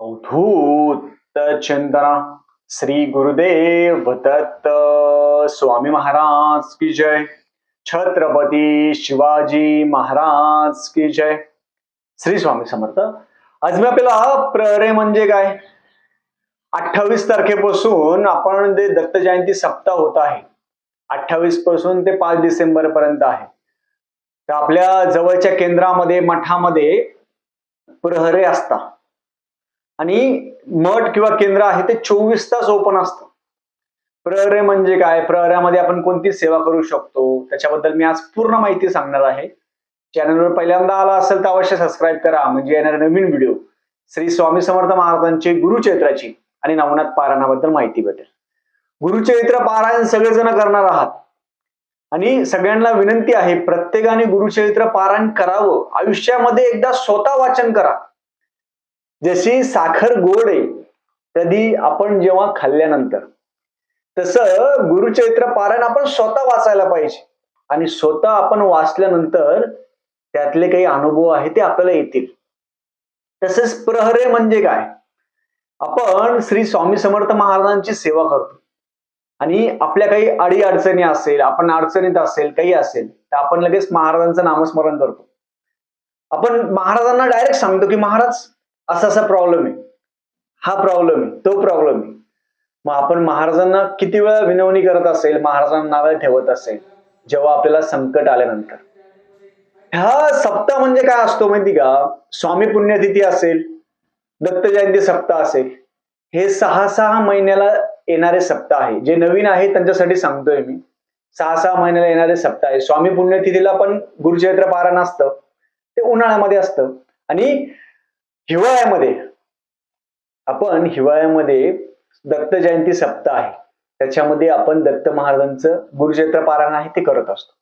अवधूत चिंतना श्री गुरुदेव दत्त स्वामी महाराज की जय. छत्रपती शिवाजी महाराज की जय. श्री स्वामी समर्थ. आज मी आपल्याला प्रहरे म्हणजे काय? अठ्ठावीस तारखेपासून आपण जे दत्त जयंती सप्ताह होत आहे अठ्ठावीसपासून ते पाच डिसेंबर पर्यंत आहे. तर आपल्या जवळच्या केंद्रामध्ये मठामध्ये प्रहरे असतात. आणि मठ किंवा केंद्र आहे ते चोवीस तास ओपन असतं. प्रहरे म्हणजे काय? प्रहऱ्यामध्ये आपण कोणती सेवा करू शकतो? त्याच्याबद्दल मी आज पूर्ण माहिती सांगणार आहे. चॅनलवर पहिल्यांदा आला असेल तर अवश्य सबस्क्राईब करा. म्हणजे येणारे नवीन व्हिडिओ श्री स्वामी समर्थ महाराजांची गुरुचैत्राची आणि नवनाथ पारायणाबद्दल माहिती भेटेल. गुरुचरित्र पारायण सगळेजण करणार आहात. आणि सगळ्यांना विनंती आहे प्रत्येकाने गुरुचरित्र पारायण करावं. आयुष्यामध्ये एकदा स्वतः वाचन करा. जशी साखर गोड आहे कधी आपण जेव्हा खाल्ल्यानंतर. तसं गुरुचरित्र पारायण आपण स्वतः वाचायला पाहिजे. आणि स्वतः आपण वाचल्यानंतर त्यातले काही अनुभव आहे ते आपल्याला येतील. तसेच प्रहरे म्हणजे काय? आपण श्री स्वामी समर्थ महाराजांची सेवा करतो. आणि आपल्या काही अडी अडचणी असेल आपण अडचणीत असेल काही असेल तर आपण लगेच महाराजांचं नामस्मरण करतो. आपण महाराजांना डायरेक्ट सांगतो की महाराज असा असा प्रॉब्लेम आहे. हा प्रॉब्लेम आहे तो प्रॉब्लेम आहे. मग आपण महाराजांना किती वेळा विनवणी करत असेल महाराजांना नावे ठेवत असेल जेव्हा आपल्याला संकट आल्यानंतर? हा सप्ताह म्हणजे काय असतो माहिती का? स्वामी पुण्यतिथी असेल दत्त जयंती सप्ताह असेल हे सहा सहा महिन्याला येणारे सप्ताह आहे. जे नवीन आहे त्यांच्यासाठी सांगतोय मी. सहा सहा महिन्याला येणारे सप्ताह आहे. स्वामी पुण्यतिथीला पण गुरुचरित्र पारायण असतं. ते उन्हाळ्यामध्ये असतं. आणि हिवाळ्यामध्ये. आपण हिवाळ्यामध्ये दत्त जयंती सप्ताह आहे. त्याच्यामध्ये आपण दत्त महाराजांचं गुरुचरित्र पारायण आहे ते करत असतो.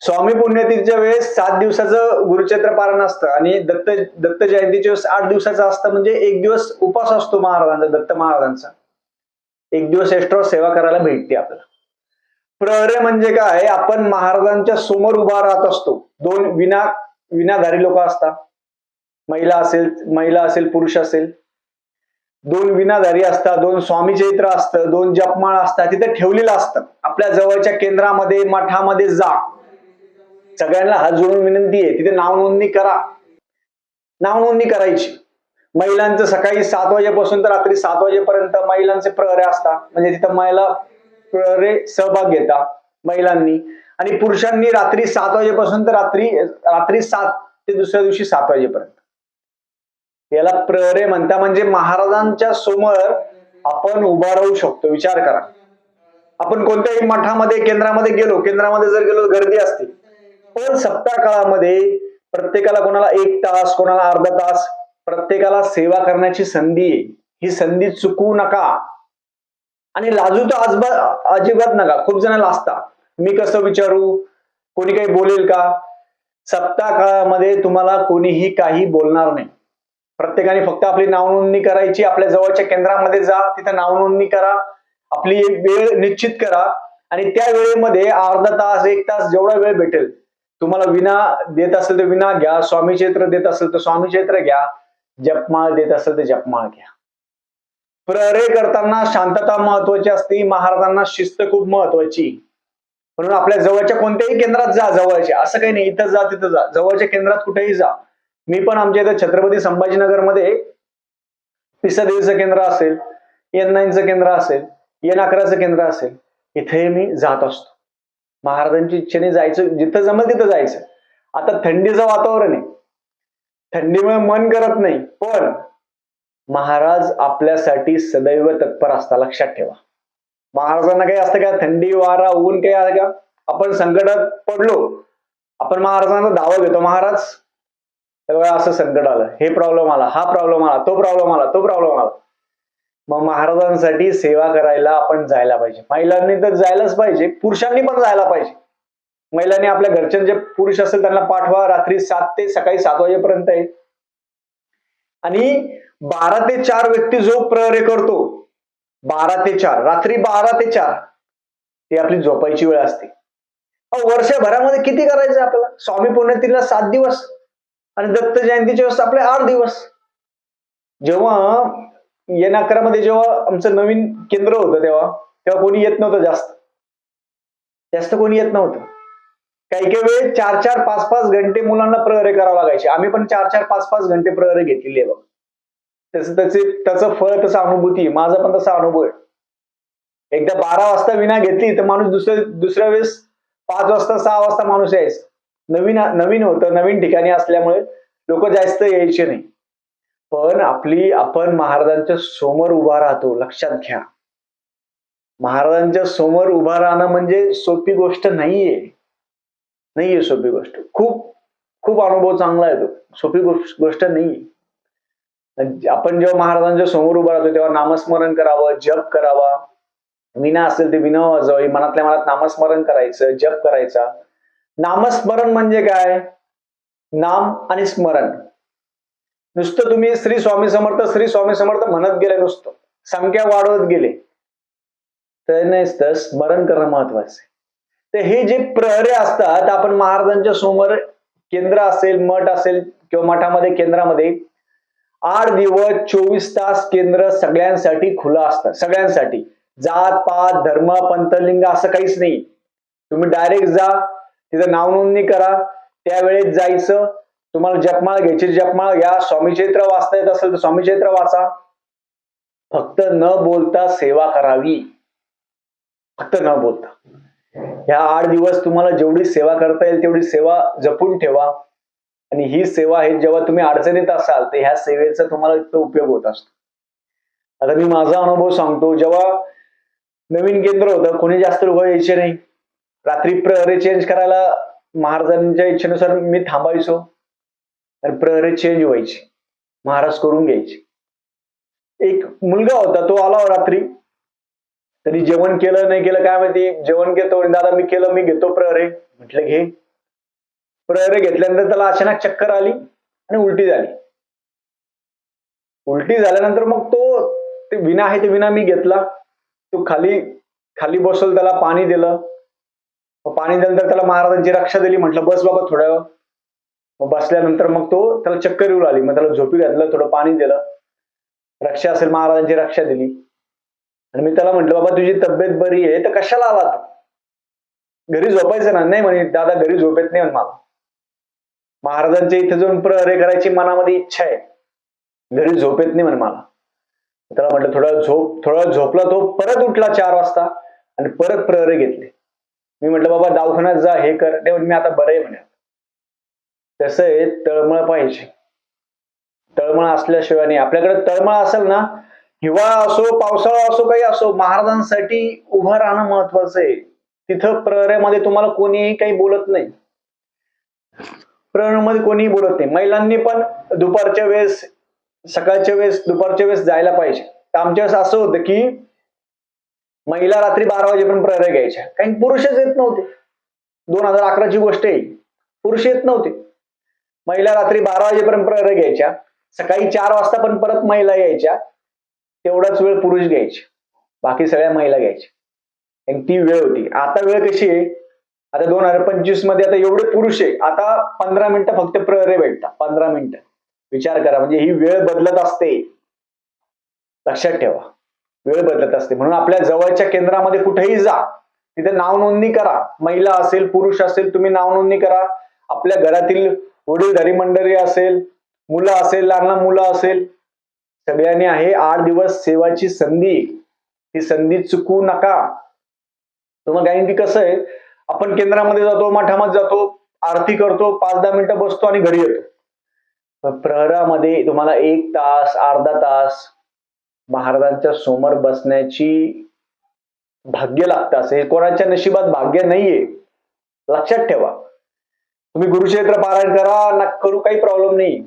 स्वामी पुण्यतिथीच्या वेळेस सात दिवसाचं गुरुचरित्र पारायण असतं आणि दत्त दत्त जयंतीच्या वेळेस आठ दिवसाचं असतं म्हणजे एक दिवस उपास असतो महाराजांचा दत्त महाराजांचा. एक दिवस एक्स्ट्रा सेवा करायला भेटते आपल्याला. प्रहरे म्हणजे काय? आपण महाराजांच्या समोर उभा राहत असतो. दोन विना विनाधारी लोक असतात. महिला असेल महिला असेल पुरुष असेल. दोन विनाधारी असतात दोन स्वामी चैत्र असतं दोन जपमाळ असतात तिथे ठेवलेलं असतं. आपल्या जवळच्या केंद्रामध्ये मठामध्ये जा. सगळ्यांना हात जोडून विनंती आहे तिथे नाव नोंदणी करा. नाव नोंदणी करायची. महिलांचं सकाळी सात वाजेपासून तर रात्री सात वाजेपर्यंत महिलांचे प्रहरे असतात. म्हणजे तिथं महिला प्रहरे सहभाग घेतात महिलांनी. आणि पुरुषांनी रात्री सात वाजेपासून तर रात्री रात्री सात ते दुसऱ्या दिवशी सात वाजेपर्यंत. याला प्रहरे म्हणता म्हणजे महाराजांच्या समोर आपण उभा राहू शकतो. विचार करा. आपण कोणत्याही मठामध्ये केंद्रामध्ये गेलो. केंद्रामध्ये जर गेलो गर्दी असते. पण सप्ताह काळामध्ये प्रत्येकाला कोणाला एक तास कोणाला अर्धा तास प्रत्येकाला सेवा करण्याची संधी आहे. ही संधी चुकवू नका. आणि लाजू तर आजबा अजिबात नका. खूप जण लाजता. मी कसं विचारू? कोणी काही बोलेल का? सप्ताह काळामध्ये तुम्हाला कोणीही काही बोलणार नाही. प्रत्येकाने फक्त आपली नाव नोंदणी करायची आपल्या जवळच्या केंद्रामध्ये जा तिथे नाव नोंदणी करा आपली एक वेळ निश्चित करा आणि त्या वेळेमध्ये अर्धा तास एक तास जेवढा वेळ भेटेल तुम्हाला विना देत असेल तर विना घ्या स्वामी क्षेत्र देत असेल तर स्वामी क्षेत्र घ्या जपमाळ देत असेल तर जपमाळ घ्या. प्रहरे करताना शांतता महत्वाची असते महाराजांना शिस्त खूप महत्वाची म्हणून आपल्या जवळच्या कोणत्याही केंद्रात जा जवळच्या असं काही नाही इथं जा तिथं जा जवळच्या केंद्रात कुठेही जा. मी पण आमच्या इथं छत्रपती संभाजीनगरमध्ये पिसादेवीचं केंद्र असेल एन नाईनचं केंद्र असेल एन अकराचं केंद्र असेल इथे मी जात असतो. महाराजांची इच्छेने जायचं जिथं जमल तिथं जायचं. आता थंडीचं वातावरण आहे. थंडीमुळे मन करत नाही पण महाराज आपल्यासाठी सदैव तत्पर असता लक्षात ठेवा. महाराजांना काही असतं का? थंडी वारा ऊन काही असं का? आपण संकटात पडलो आपण महाराजांना दावा घेतो महाराज तेव्हा असं संकट आलं. हे प्रॉब्लेम आला हा प्रॉब्लेम आला तो प्रॉब्लेम आला तो प्रॉब्लेम आला. मग महाराजांसाठी सेवा करायला आपण जायला पाहिजे. महिलांनी तर जायलाच पाहिजे पुरुषांनी पण जायला पाहिजे. महिलांनी आपल्या घरचे जे पुरुष असेल त्यांना पाठवा रात्री सात ते सकाळी सात वाजेपर्यंत आहे. आणि बारा ते चार व्यक्ती जो प्रहरे करतो. बारा ते चार रात्री बारा ते चार ती आपली झोपायची वेळ असते. वर्षभरामध्ये किती करायचं आपल्याला? स्वामी पुण्यतिथीला सात दिवस. आणि दत्त जयंतीच्या वेळेस आपले आठ दिवस. जेव्हा एन अकरामध्ये जेव्हा आमचं नवीन केंद्र होतं तेव्हा तेव्हा कोणी येत नव्हतं जास्त. जास्त कोणी येत नव्हतं. काही काही वेळ चार चार पाच पाच घंटे मुलांना प्रहरे करावं लागायचे. आम्ही पण चार चार पाच पाच घंटे प्रहरे घेतलेली आहे बघ. त्याचं त्याचे त्याचं फळ तसं अनुभूती माझा पण तसा अनुभव आहे. एकदा बारा वाजता विना घेतली तर माणूस दुसऱ्या दुसऱ्या वेळेस पाच वाजता सहा वाजता माणूस यायचा. नवीन नवीन होतं नवीन ठिकाणी असल्यामुळे लोक जास्त यायचे नाही. पण आपली आपण महाराजांच्या समोर उभा राहतो लक्षात घ्या. महाराजांच्या समोर उभा राहणं म्हणजे सोपी गोष्ट नाहीये. नाहीये सोपी गोष्ट. खूप खूप अनुभव चांगला आहे तो सोपी गोष्ट गोष्ट नाहीये. आपण जेव्हा महाराजांच्या समोर उभा राहतो तेव्हा नामस्मरण करावं जप करावा. विना असेल ते विना वाजवावी मनातल्या मनात नामस्मरण करायचं जप करायचा. नामस्मरण म्हणजे काय? नाम आणि स्मरण. नुसतं तुम्ही श्री स्वामी समर्थ श्री स्वामी समर्थ म्हणत गेले नुसतं. संख्या वाढवत गेले. तर नाही तर स्मरण करणं महत्वाचं आहे. तर हे जे प्रहरे असतात आपण महाराजांच्या समोर केंद्र असेल मठ असेल किंवा मठामध्ये केंद्रामध्ये आठ दिवस चोवीस तास केंद्र सगळ्यांसाठी खुलं असतं. सगळ्यांसाठी. जात पात धर्म पंथलिंग असं काहीच नाही. तुम्ही डायरेक्ट जा तिथं नाव नोंदणी करा. त्यावेळेस जायचं. तुम्हाला जपमाळ घ्यायची. जपमाळ घ्या. स्वामी चैत्र वाचता येत असेल तर स्वामी चैत्र वाचा. फक्त न बोलता सेवा करावी. फक्त न बोलता. ह्या आठ दिवस तुम्हाला जेवढी सेवा करता येईल तेवढी सेवा जपून ठेवा. आणि ही सेवा आहे जेव्हा तुम्ही अडचणीत असाल तर ह्या सेवेचा तुम्हाला इतका उपयोग होत असतो. आता मी माझा अनुभव सांगतो. जेव्हा नवीन केंद्र होतं कोणी जास्त लोक यायचे नाही. रात्री प्रहरे चेंज करायला महाराजांच्या इच्छेनुसार मी थांबायचो. आणि प्रहरे चेंज व्हायची. महाराज करून घ्यायचे. एक मुलगा होता तो आला रात्री. तरी जेवण केलं नाही केलं काय माहिती? जेवण घेतो दादा मी केलं मी घेतो प्रहरे. म्हटलं घे. प्रहरे घेतल्यानंतर त्याला अचानक चक्कर आली आणि उलटी झाली. उलटी झाल्यानंतर मग तो ते विना आहे ते विना मी घेतला. तो खाली खाली बसवलं त्याला पाणी दिलं. मग पाणी दिल्यानंतर त्याला महाराजांची रक्षा दिली. म्हटलं बस बाबा थोडं मग बसल्यानंतर मग तो त्याला चक्कर येऊ आली. मग त्याला झोपी घातलं थोडं पाणी दिलं. रक्षा असेल महाराजांची रक्षा दिली. आणि मी त्याला म्हटलं बाबा तुझी तब्येत बरी आहे तर कशाला आला घरी झोपायचं ना. नाही म्हणे दादा घरी झोपेत नाही मला महाराजांच्या इथे जाऊन प्रहरे करायची मनामध्ये इच्छा आहे. घरी झोपेत नाही म्हणे मला त्याला म्हटलं थोडा झोप थोडा झोपला तो परत उठला चार वाजता आणि परत प्रहरे घेतले. मी म्हटलं बाबा दवाखान्यात जा हे कर. मी आता बरं आहे म्हणे. तसं आहे तळमळ पाहिजे. तळमळ असल्याशिवाय नाही. आपल्याकडे तळमळ असेल ना हिवाळा असो पावसाळा असो काही असो महाराजांसाठी उभं राहणं महत्वाचं आहे. तिथं प्रहऱ्यामध्ये तुम्हाला कोणीही काही बोलत नाही. प्रहरामध्ये कोणीही बोलत नाही. महिलांनी पण दुपारच्या वेळेस सकाळच्या वेळेस दुपारच्या वेळेस जायला पाहिजे. तर आमच्या वेळेस असं होतं की महिला रात्री बारा वाजेपर्यंत प्रेरक घ्यायच्या. काही पुरुषच येत नव्हते. दोन हजार अकराची गोष्ट आहे पुरुष येत नव्हते. महिला रात्री बारा वाजेपर्यंत प्रेरक घ्यायच्या. सकाळी चार वाजता पण परत महिला यायच्या. तेवढाच वेळ पुरुष घ्यायचे. बाकी सगळ्या महिला घ्यायच्या. आणि ती वेळ होती. आता वेळ कशी आहे? आता दोन हजार पंचवीसमध्ये आता एवढे पुरुष आहे. आता पंधरा मिनिटं फक्त प्रहरे भेटतात. पंधरा मिनिटं. विचार करा. म्हणजे ही वेळ बदलत असते. लक्षात ठेवा. वेळ बदलत असते. म्हणून आपल्या जवळच्या केंद्रामध्ये कुठेही जा. तिथे नाव नोंदणी करा. महिला असेल पुरुष असेल तुम्ही नाव नोंदणी करा. आपल्या घरातील वडीलधारी मंडळी असेल मुलं असेल लहान लहान मुलं असेल सगळ्यांनी आहे आठ दिवस सेवाची संधी. ही संधी चुकवू नका. तुम्हाला कारण की कसं आहे? आपण केंद्रामध्ये जातो मठामध्ये जातो आरती करतो पाच दहा मिनिटं बसतो आणि घरी येतो. प्रहरामध्ये तुम्हाला एक तास अर्धा तास महाराजांच्या समोर बसण्याची भाग्य लागतं असे. कोणाच्या नशिबात भाग्य नाहीये. लक्षात ठेवा. तुम्ही गुरुक्षेत्र पारायण करा ना करू काही प्रॉब्लेम नाही.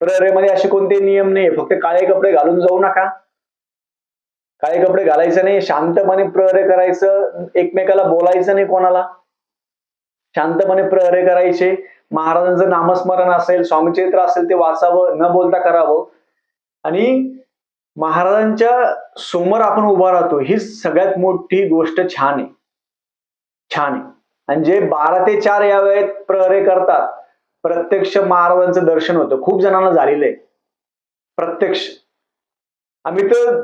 प्रहरेमध्ये असे कोणते नियम नाही फक्त काळे कपडे घालून जाऊ नका. काळे कपडे घालायचं नाही. शांतपणे प्रहरे करायचं. एकमेकाला बोलायचं नाही कोणाला. शांतपणे प्रहरे करायचे. महाराजांचं नामस्मरण असेल स्वामीचरित्र असेल ते वाचावं न बोलता करावं. आणि महाराजांच्या समोर आपण उभा राहतो ही सगळ्यात मोठी गोष्ट छान आहे. छान आहे. आणि जे बारा ते चार या वेळेत प्रहरे करतात प्रत्यक्ष महाराजांचं दर्शन होतं. खूप जणांना झालेलं आहे. प्रत्यक्ष. आम्ही तर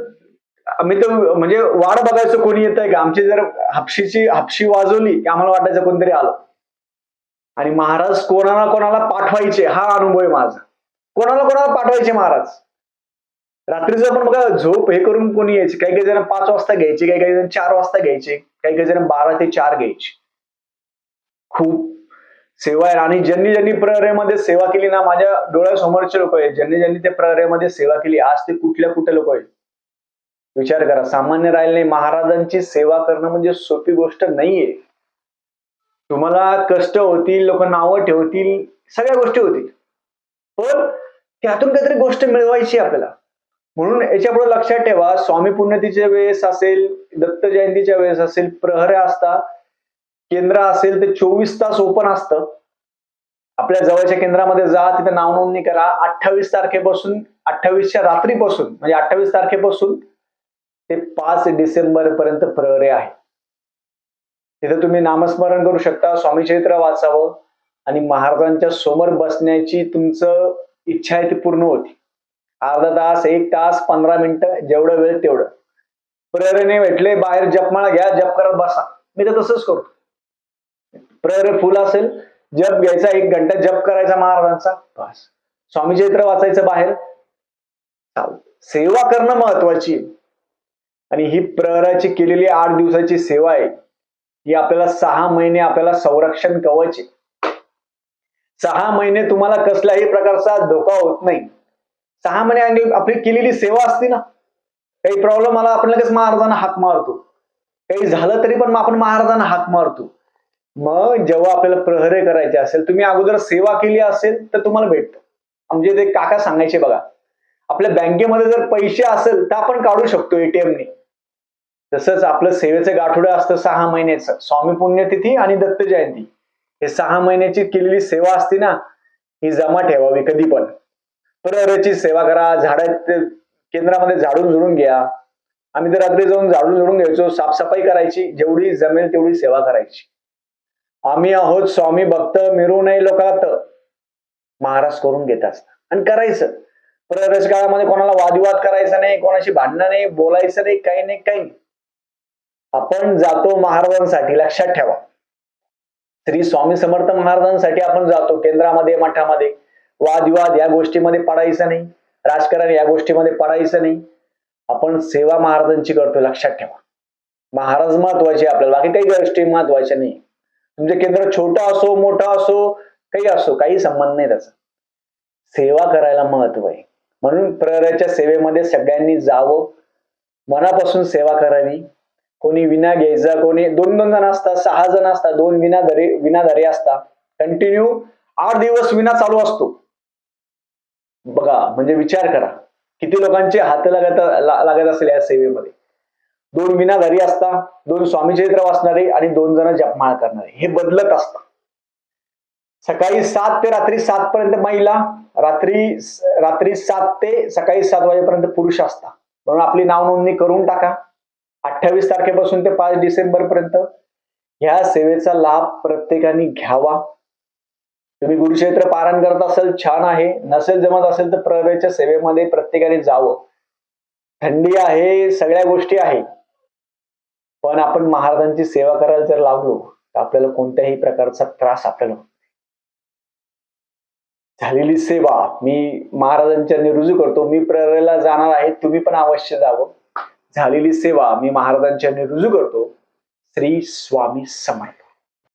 आम्ही तर म्हणजे वाट बघायचं कोणी येत आहे का? आमची जर हापशीची हापशी वाजवली की आम्हाला वाटायचं कोणतरी आलं. आणि महाराज कोणाला कोणाला पाठवायचे हा अनुभव आहे माझा. कोणाला कोणाला पाठवायचे महाराज? रात्रीचं पण बघा झोप हे करून कोणी यायचे? काही काही जण पाच वाजता घ्यायचे काही काही जण चार वाजता घ्यायचे काही काही जण बारा ते चार घ्यायचे. खूप सेवा आहे. आणि ज्यांनी ज्यांनी प्रहरेमध्ये सेवा केली ना माझ्या डोळ्यासमोरचे लोक आहेत ज्यांनी ज्यांनी त्या प्रहरेमध्ये सेवा केली आज ते कुठल्या कुठे लोक आहेत? विचार करा सामान्य राहिले नाही महाराजांची सेवा करणं म्हणजे सोपी गोष्ट नाहीये. तुम्हाला कष्ट होतील लोक नावं ठेवतील सगळ्या गोष्टी होतील. पण त्यातून काहीतरी गोष्ट मिळवायची आपल्याला. म्हणून याच्यापुढे लक्षात ठेवा स्वामी पुण्यतीच्या वेळेस असेल दत्त जयंतीच्या वेळेस असेल प्रहर असता केंद्र असेल ते चोवीस तास ओपन असतं. आपल्या जवळच्या केंद्रामध्ये जा तिथे नाव नोंदणी करा. अठ्ठावीस तारखेपासून अठ्ठावीसच्या रात्रीपासून म्हणजे अठ्ठावीस तारखेपासून ते पाच डिसेंबर पर्यंत प्रहरे आहे. तिथे तुम्ही नामस्मरण करू शकता स्वामी चरित्र वाचावं आणि महाराजांच्या समोर बसण्याची तुमचं इच्छा आहे ती पूर्ण होती. अर्धा तास एक तास पंधरा मिनिटं जेवढं वेळ तेवढं. प्रहरेने भेटले बाहेर जपमाळा घ्या जप करत बसा. मी तर तसंच करतो. प्रहरे फुल असेल जप घ्यायचा एक घंटा जप करायचा महाराजांचा बस. स्वामी चरित्र वाचायचं बाहेर. सेवा करणं महत्वाची आणि ही प्रहराची केलेली आठ दिवसाची सेवा आहे. ही आपल्याला सहा महिने आपल्याला संरक्षण कवच आहे. सहा महिने तुम्हाला कसल्याही प्रकारचा धोका होत नाही. सहा महिने आणि आपली केलेली सेवा असते ना काही प्रॉब्लेम आला आपण लगेच महाराजांना हाक मारतो. काही झालं तरी पण आपण महाराजांना हाक मारतो. मग जेव्हा आपल्याला प्रहरे करायचे असेल तुम्ही अगोदर सेवा केली असेल तर तुम्हाला भेटतं. म्हणजे ते काका सांगायचे बघा आपल्या बँकेमध्ये जर पैसे असेल तर आपण काढू शकतो एटीएमने तसंच आपलं सेवेचं गाठोडं असतं सहा महिन्याचं. स्वामी पुण्यतिथी आणि दत्त जयंती. हे सहा महिन्याची केलेली सेवा असते ना ही जमा ठेवावी कधी पण. परची सेवा करा झाड केंद्रामध्ये झाडून झुडून घ्या. आम्ही तर रात्री जाऊन झाडून झुडून घ्यायचो साफसफाई करायची जेवढी जमेल तेवढी सेवा करायची. आम्ही आहोत स्वामी भक्त मिरू नये लोकात. महाराज करून घेत असतात आणि करायचं. प्ररस काळामध्ये कोणाला वादविवाद करायचा नाही कोणाशी भांडणं नाही बोलायचं नाही काही नाही काही नाही. आपण जातो महाराजांसाठी लक्षात ठेवा. श्री स्वामी समर्थ महाराजांसाठी आपण जातो केंद्रामध्ये मठामध्ये. वादविवाद या गोष्टीमध्ये पडायचं नाही. राजकारण या गोष्टीमध्ये पडायचं नाही. आपण सेवा महाराजांची करतो लक्षात ठेवा. महाराज महत्त्वाचे आपल्याला बाकी काही गोष्टी महत्त्वाच्या नाही. तुमचे केंद्र छोटा असो मोठा असो काही असो काही संबंध नाही त्याचा. सेवा करायला महत्त्व आहे. म्हणून प्रहराच्या सेवेमध्ये सगळ्यांनी जावं. मनापासून सेवा करावी. कोणी विना घ्यायचा कोणी दोन दोन जण असतात सहा जण असतात दोन विनाधारी विनाधारी असतात. कंटिन्यू आठ दिवस विना चालू असतो. बघा म्हणजे विचार करा. किती लोकांचे हात लागत लागत असेल या सेवेमध्ये? दोन घरी असता दोन स्वामीचरित्र वाचणारे आणि दोन जण जपमाळ करणारे. हे बदलत असतात सकाळी सात ते रात्री सात पर्यंत महिला रात्री रात्री सात ते सकाळी सात वाजेपर्यंत पुरुष असतात म्हणून आपली नाव नोंदणी करून टाका. अठ्ठावीस तारखेपासून ते पाच डिसेंबर पर्यंत ह्या सेवेचा लाभ प्रत्येकाने घ्यावा. तुम्ही गुरुक्षेत्र पारण करत असाल छान आहे. नसेल जमत असेल तर प्रहरेच्या सेवेमध्ये प्रत्येकाने जावं. थंडी आहे सगळ्या गोष्टी आहे. पण आपण महाराजांची सेवा करायला जर लागलो तर आपल्याला कोणत्याही प्रकारचा त्रास आपल्याला झालेली सेवा मी महाराजांच्या रुजू करतो मी प्रहरेला जाणार आहे तुम्ही पण अवश्य जावं. झालेली सेवा मी महाराजांच्या रुजू करतो. श्री स्वामी समर्थ.